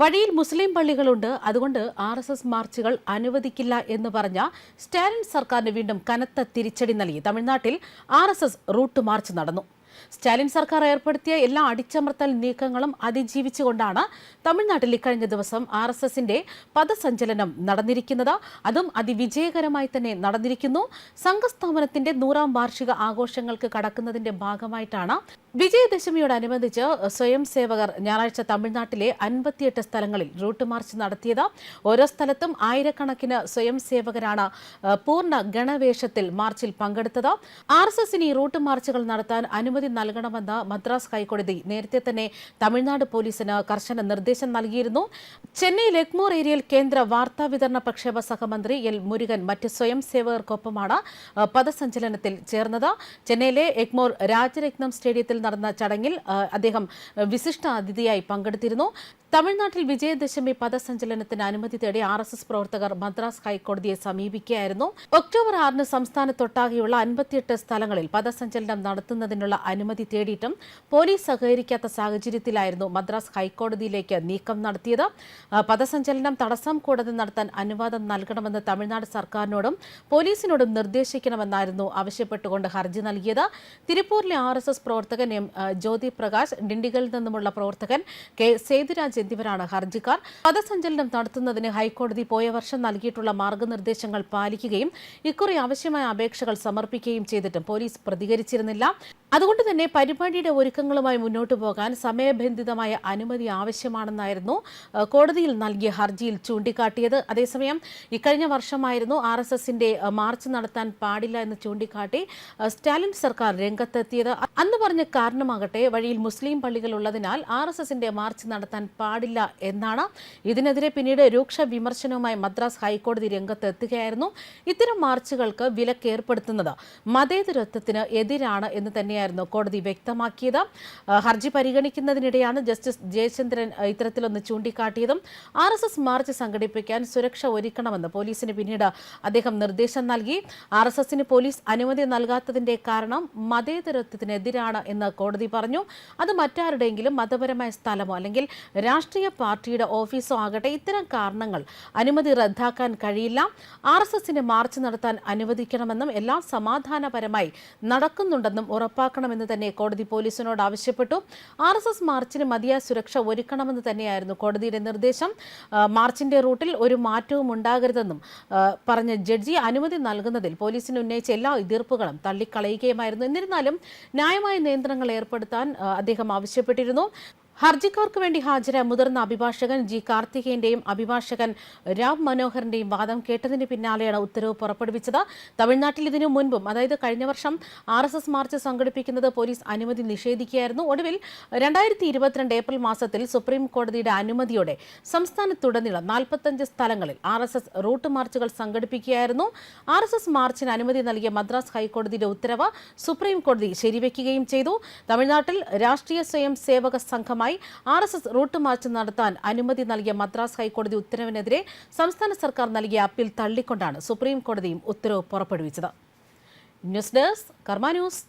വഴിയിൽ മുസ്ലിം പള്ളികളുണ്ട്. അതുകൊണ്ട് R S S മാർച്ചുകൾ അനുവദിക്കില്ല എന്ന് പറഞ്ഞ സ്റ്റാലിൻ സർക്കാരിന് വീണ്ടും കനത്ത തിരിച്ചടി നൽകി. തമിഴ്നാട്ടിൽ R S S route march നടന്നു. സ്റ്റാലിൻ സർക്കാർ ഏർപ്പെടുത്തിയ എല്ലാ അടിച്ചമർത്തൽ നീക്കങ്ങളും അതിജീവിച്ചുകൊണ്ടാണ് തമിഴ്നാട്ടിൽ ഇക്കഴിഞ്ഞ ദിവസം ആർ എസ് എസിന്റെ പദസഞ്ചലനം നടന്നിരിക്കുന്നത്. അതും അതിവിജയകരമായി തന്നെ നടന്നിരിക്കുന്നു. സംഘസ്ഥാപനത്തിന്റെ നൂറാം വാർഷിക ആഘോഷങ്ങൾക്ക് കടക്കുന്നതിന്റെ ഭാഗമായിട്ടാണ് വിജയദശമിയോടനുബന്ധിച്ച് സ്വയം സേവകർ ഞായറാഴ്ച തമിഴ്നാട്ടിലെ അൻപത്തിയെട്ട് സ്ഥലങ്ങളിൽ റൂട്ട് മാർച്ച് നടത്തിയത്. ഓരോ സ്ഥലത്തും ആയിരക്കണക്കിന് സ്വയം സേവകരാണ് പൂർണ ഗണവേഷത്തിൽ മാർച്ചിൽ പങ്കെടുത്തത്. ആർ എസ് എസിന് റൂട്ട് മാർച്ചുകൾ നടത്താൻ അനുമതി നൽകണമെന്ന് മദ്രാസ് ഹൈക്കോടതി നേരത്തെ തന്നെ തമിഴ്നാട് പോലീസിന് കർശന നിർദ്ദേശം നൽകിയിരുന്നു. ചെന്നൈ ലെഗ്മൂർ ഏരിയയിൽ കേന്ദ്ര വാർത്താ വിതരണ പ്രക്ഷേപ സഹമന്ത്രി എൽ മുരുകൻ മറ്റ് സ്വയം സേവകർക്കൊപ്പമാണ് പദസഞ്ചലനത്തിൽ ചേർന്നത്. ചെന്നൈയിലെ എഗ്മോർ രാജരത്നം സ്റ്റേഡിയത്തിൽ നടന്ന ചടങ്ങിൽ അദ്ദേഹം വിശിഷ്ട അതിഥിയായി പങ്കെടുത്തിരുന്നു. തമിഴ്നാട്ടിൽ വിജയദശമി പദസഞ്ചലനത്തിന് അനുമതി തേടി ആർ എസ് എസ് പ്രവർത്തകർ മദ്രാസ് ഹൈക്കോടതിയെ സമീപിക്കുകയായിരുന്നു. ഒക്ടോബർ ആറിന് സംസ്ഥാനത്തൊട്ടാകെയുള്ള അൻപത്തിയെട്ട് സ്ഥലങ്ങളിൽ പദസഞ്ചലനം നടത്തുന്നതിനുള്ള അനുമതി തേടിയിട്ടും പോലീസ് സഹകരിക്കാത്ത സാഹചര്യത്തിലായിരുന്നു മദ്രാസ് ഹൈക്കോടതിയിലേക്ക് നീക്കം നടത്തിയത്. പദസഞ്ചലനം തടസ്സം കൂടാതെ നടത്താൻ അനുവാദം നൽകണമെന്ന് തമിഴ്നാട് സർക്കാരിനോടും പോലീസിനോടും നിർദ്ദേശിക്കണമെന്നായിരുന്നു ആവശ്യപ്പെട്ടുകൊണ്ട് ഹർജി നൽകിയത്. തിരുപ്പൂരിലെ ആർ പ്രവർത്തകൻ എം ജ്യോതി പ്രകാശ് ഡിണ്ടിഗലിൽ നിന്നുമുള്ള പ്രവർത്തകൻ കെ സേതുരാജ് എന്നിവരാണ് ഹർജിക്കാർ. പദസഞ്ചലനം നടത്തുന്നതിന് ഹൈക്കോടതി പോയ വർഷം നൽകിയിട്ടുള്ള മാർഗനിർദ്ദേശങ്ങൾ പാലിക്കുകയും ഇക്കുറി ആവശ്യമായ അപേക്ഷകൾ സമർപ്പിക്കുകയും ചെയ്തിട്ടും പോലീസ് പ്രതികരിച്ചിരുന്നില്ല. അതുകൊണ്ട് തന്നെ പരിപാടിയുടെ ഒരുക്കങ്ങളുമായി മുന്നോട്ടു പോകാൻ സമയബന്ധിതമായ അനുമതി ആവശ്യമാണെന്നായിരുന്നു കോടതിയിൽ നൽകിയ ഹർജിയിൽ ചൂണ്ടിക്കാട്ടിയത്. അതേസമയം ഇക്കഴിഞ്ഞ വർഷമായിരുന്നു ആർ എസ് എസിന്റെ മാർച്ച് നടത്താൻ പാടില്ല എന്ന് ചൂണ്ടിക്കാട്ടി സ്റ്റാലിൻ സർക്കാർ രംഗത്തെത്തിയത്. അന്ന് പറഞ്ഞ കാരണമാകട്ടെ വഴിയിൽ മുസ്ലിം പള്ളികൾ ഉള്ളതിനാൽ ആർ എസ് എസിന്റെ മാർച്ച് നടത്താൻ പാടില്ല എന്നാണ്. ഇതിനെതിരെ പിന്നീട് രൂക്ഷ വിമർശനവുമായി മദ്രാസ് ഹൈക്കോടതി രംഗത്തെത്തുകയായിരുന്നു ഇത്തരം മാർച്ചുകൾക്ക് വിലക്ക് ഏർപ്പെടുത്തുന്നത് മതേതരത്വത്തിന് എതിരാണ് എന്ന് തന്നെയായിരുന്നു കോടതി വ്യക്തമാക്കിയത്. ഹർജി പരിഗണിക്കുന്നതിനിടെയാണ് ജസ്റ്റിസ് ജയചന്ദ്രൻ ഇത്തരത്തിലൊന്ന് ചൂണ്ടിക്കാട്ടിയതും ആർ എസ് എസ് മാർച്ച് സംഘടിപ്പിക്കാൻ സുരക്ഷ ഒരുക്കണമെന്ന് പോലീസിന് പിന്നീട് അദ്ദേഹം നിർദ്ദേശം നൽകി. ആർ എസ് എസിന് പോലീസ് അനുമതി നൽകാത്തതിന്റെ കാരണം മതേതരത്വത്തിനെതിരാണ് എന്ന് കോടതി പറഞ്ഞു. അത് മറ്റാരുടെയെങ്കിലും മതപരമായ സ്ഥലമോ അല്ലെങ്കിൽ രാഷ്ട്രീയ പാർട്ടിയുടെ ഓഫീസോ ആകട്ടെ ഇത്തരം കാരണങ്ങൾ അനുമതി റദ്ദാക്കാൻ കഴിയില്ല. ആർ എസ് എസിന് മാർച്ച് നടത്താൻ അനുവദിക്കണമെന്നും എല്ലാം സമാധാനപരമായി നടക്കുന്നുണ്ടെന്നും ഉറപ്പാക്കണമെന്ന് തന്നെ കോടതി പോലീസിനോട് ആവശ്യപ്പെട്ടു. ആർ എസ് എസ് മാർച്ചിന് മതിയായ സുരക്ഷ ഒരുക്കണമെന്ന് തന്നെയായിരുന്നു കോടതിയുടെ നിർദ്ദേശം. മാർച്ചിന്റെ റൂട്ടിൽ ഒരു മാറ്റവും ഉണ്ടാകരുതെന്നും പറഞ്ഞ ജഡ്ജി അനുമതി നൽകുന്നതിൽ പോലീസിന് ഉന്നയിച്ച എല്ലാ എതിർപ്പുകളും തള്ളിക്കളയുകയുമായിരുന്നു. എന്നിരുന്നാലും ന്യായമായ നിയന്ത്രണങ്ങൾ ഏർപ്പെടുത്താൻ അദ്ദേഹം ആവശ്യപ്പെട്ടിരുന്നു. ഹർജിക്കാർക്ക് വേണ്ടി ഹാജരായ മുതിർന്ന അഭിഭാഷകൻ ജി കാർത്തികേന്റെയും അഭിഭാഷകൻ രാം മനോഹറിന്റെയും വാദം കേട്ടതിന് പിന്നാലെയാണ് ഉത്തരവ് പുറപ്പെടുവിച്ചത്. തമിഴ്നാട്ടിൽ ഇതിനു മുൻപും അതായത് കഴിഞ്ഞ വർഷം ആർ എസ് എസ് മാർച്ച് സംഘടിപ്പിക്കുന്നത് പോലീസ് അനുമതി നിഷേധിക്കുകയായിരുന്നു. ഒടുവിൽ രണ്ടായിരത്തി ഇരുപത്തിരണ്ട് ഏപ്രിൽ മാസത്തിൽ സുപ്രീം കോടതിയുടെ അനുമതിയോടെ സംസ്ഥാനത്തുടനീളം നാൽപ്പത്തഞ്ച് സ്ഥലങ്ങളിൽ ആർ എസ് എസ് റൂട്ട് മാർച്ചുകൾ സംഘടിപ്പിക്കുകയായിരുന്നു. ആർ എസ് എസ് മാർച്ചിന് അനുമതി നൽകിയ മദ്രാസ് ഹൈക്കോടതിയുടെ ഉത്തരവ് സുപ്രീം കോടതി ശരിവെക്കുകയും ചെയ്തു. തമിഴ്നാട്ടിൽ രാഷ്ട്രീയ സ്വയം സേവക സംഘമായി R S S route march നടത്താൻ അനുമതി നൽകിയ മദ്രാസ് ഹൈക്കോടതി ഉത്തരവിനെതിരെ സംസ്ഥാന സർക്കാർ നൽകിയ അപ്പീൽ തള്ളിക്കൊണ്ടാണ് സുപ്രീം കോടതിയും ഉത്തരവ് പുറപ്പെടുവിച്ചത്. News desk Karma news.